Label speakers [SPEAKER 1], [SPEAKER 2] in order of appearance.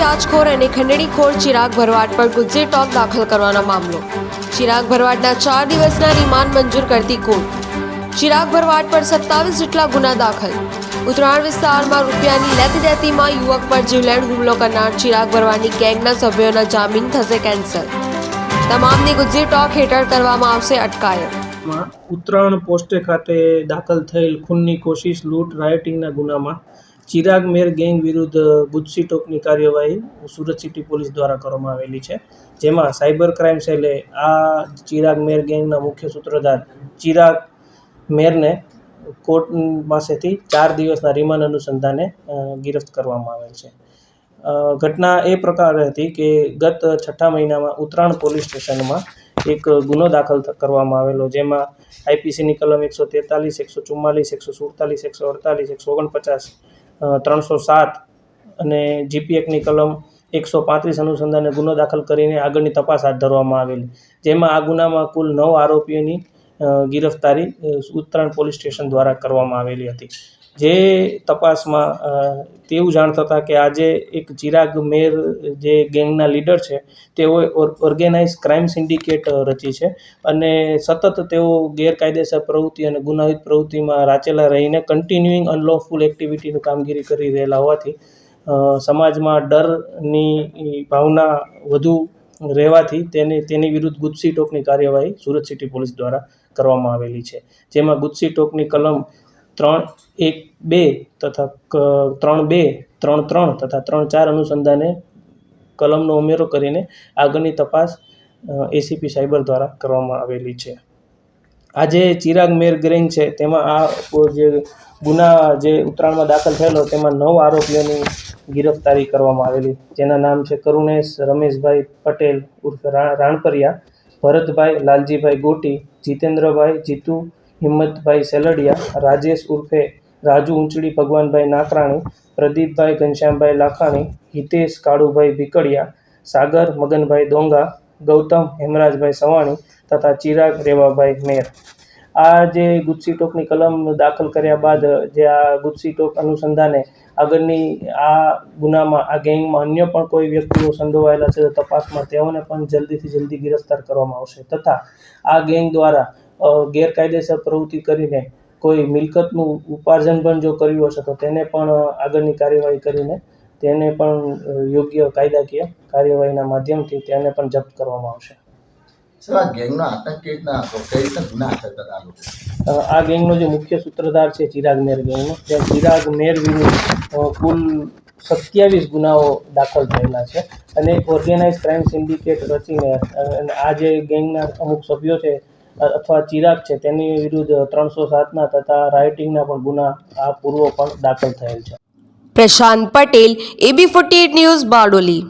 [SPEAKER 1] વ્યાજખોર અને ખંડણીખોર ચિરાગ ભરવાડ પર ગુજ્જે ટોક દાખલ કરવાનો મામલો. ચિરાગ ભરવાડના ચાર દિવસના રિમાન્ડ મંજૂર કરતી કોર્ટ. ચિરાગ ભરવાડ પર સત્તાવીસ જેટલા ગુના દાખલ. ઉત્તરાયણ વિસ્તારમાં રૂપિયાની લેતી દેતીમાં યુવક પર જીવલેણ હુમલો કરનાર ચિરાગ ભરવાડની ગેંગના સભ્યોના જામીન થશે કેન્સલ. તમામની ગુજ્જે ટોક હેઠળ કરવામાં આવશે અટકાયત.
[SPEAKER 2] ઉત્તરાયણ પોસ્ટે ખાતે દાખલ થયેલ ખૂનની કોશિશ, લૂંટ રાયોટિંગના ગુનામાં ચિરાગ મેર ગેંગ વિરુદ્ધ ગુજસી ટોકની કાર્યવાહી સુરત સિટી પોલીસ દ્વારા કરવામાં આવેલી છે. જેમાં સાયબર ક્રાઇમ સેલે આ ચિરાગ મેર ગેંગના મુખ્ય સૂત્રધાર ચિરાગ મેરને કોર્ટ પાસેથી ચાર દિવસના રિમાન્ડ અનુસંધાને ગિરફ્ત કરવામાં આવેલ છે. ઘટના એ પ્રકારે હતી કે ગત છઠ્ઠા મહિનામાં ઉત્તરાયણ પોલીસ સ્ટેશનમાં એક ગુનો દાખલ કરવામાં આવેલો, જેમાં આઈપીસીની કલમ એકસો તેતાલીસ, એકસો ચુમ્માલીસ, એકસો સુડતાલીસ, એકસો અડતાલીસ, એકસો ઓગણપચાસ ત્રણસો સાત અને જીપીએકની કલમ એકસો પાંત્રીસ અનુસંધાને ગુનો દાખલ કરીને આગળની તપાસ હાથ ધરવામાં આવેલી. જેમાં આ ગુનામાં કુલ નવ આરોપીઓની ગિરફ્તારી ઉત્તરાયણ પોલીસ સ્ટેશન દ્વારા કરવામાં આવેલી હતી. જે તપાસમાં તેવું જાણતા હતા કે આજે એક ચિરાગ મેર જે ગેંગના લીડર છે તેઓએ ઓર્ગેનાઇઝ ક્રાઇમ સિન્ડિકેટ રચી છે અને સતત તેઓ ગેરકાયદેસર પ્રવૃત્તિ અને ગુનાહિત પ્રવૃત્તિમાં રાચેલા રહીને કન્ટિન્યુઇંગ અનલોફુલ એક્ટિવિટીનું કામગીરી કરી રહેલા હોવાથી સમાજમાં ડરની ભાવના વધુ રહેવાથી તેની તેની વિરુદ્ધ ગુજસી ટોકની કાર્યવાહી સુરત સિટી પોલીસ દ્વારા કરવામાં આવેલી છે. જેમાં ગુજસી ટોકની કલમ ત્રણ એક બે તથા ત્રણ બે, ત્રણ ત્રણ તથા ત્રણ ચાર અનુસંધાને કલમનો ઉમેરો કરીને આગળની તપાસ એસીપી સાયબર દ્વારા કરવામાં આવેલી છે. આજે ચિરાગ મેર ગ્રેંગ છે, તેમાં આ જે ગુના જે ઉત્તરાયણમાં દાખલ થયેલો, તેમાં નવ આરોપીઓની ગિરફતારી કરવામાં આવેલી. જેના નામ છે કરુણેશ, રમેશભાઈ પટેલ ઉર્ફે રાણપરિયા, ભરતભાઈ, લાલજીભાઈ ગોટી, જીતેન્દ્રભાઈ જીતુ હિંમતભાઈ સેલડિયા, રાજેશ ઉર્ફે રાજુ ઊંચડી ભગવાનભાઈ નાકરાણી, પ્રદીપભાઈ ઘનશ્યામભાઈ લાખાણી, હિતેશ કાળુભાઈ ભીકડિયા, સાગર મગનભાઈ ડોંગા ગૌતમ હેમરાજભાઈ સવાણી તથા ચિરાગ રેવાભાઈ મેર. આ જે ગુજસી ટોકની કલમ દાખલ કર્યા બાદ જે આ ગુજસી ટોક અનુસંધાને આગળની આ ગુનામાં, આ ગેંગમાં અન્ય પણ કોઈ વ્યક્તિઓ સંડોવાયેલા છે તપાસમાં તેઓને પણ જલ્દીથી જલ્દી ગિરફતાર કરવામાં આવશે તથા આ ગેંગ દ્વારા ગેરકાયદેસર પ્રવૃત્તિ કરીને કોઈ મિલકતનું ઉપાર્જન પણ જો કર્યું હશે તો તેને પણ આગળની કાર્યવાહી કરીને તેને પણ યોગ્ય કાયદાકીય કાર્યવાહીના માધ્યમથી તેને પણ જપ્ત કરવામાં આવશે.
[SPEAKER 3] સર આ ગેંગનો આતંક કેવી રીતના હતો કઈ રીતના ગુના હતા લોકો?
[SPEAKER 2] આ ગેંગનો જે મુખ્ય સૂત્રધાર છે ચિરાગ મેર ગેંગનો ત્યાં ચિરાગ મેર વિરુદ્ધ કુલ સત્યાવીસ ગુનાઓ દાખલ થયેલા છે અને ઓર્ગેનાઇઝ ક્રાઇમ સિન્ડિકેટ રચીને આ જે ગેંગના અમુક સભ્યો છે અથવા ચિરાગ છે, તેની વિરુદ્ધ ત્રણસો સાતના તથા રાઇટિંગના પણ ગુના આ પૂર્વ પણ દાખલ થયેલ છે.
[SPEAKER 1] Prashant Patel AB forty news Bardoli.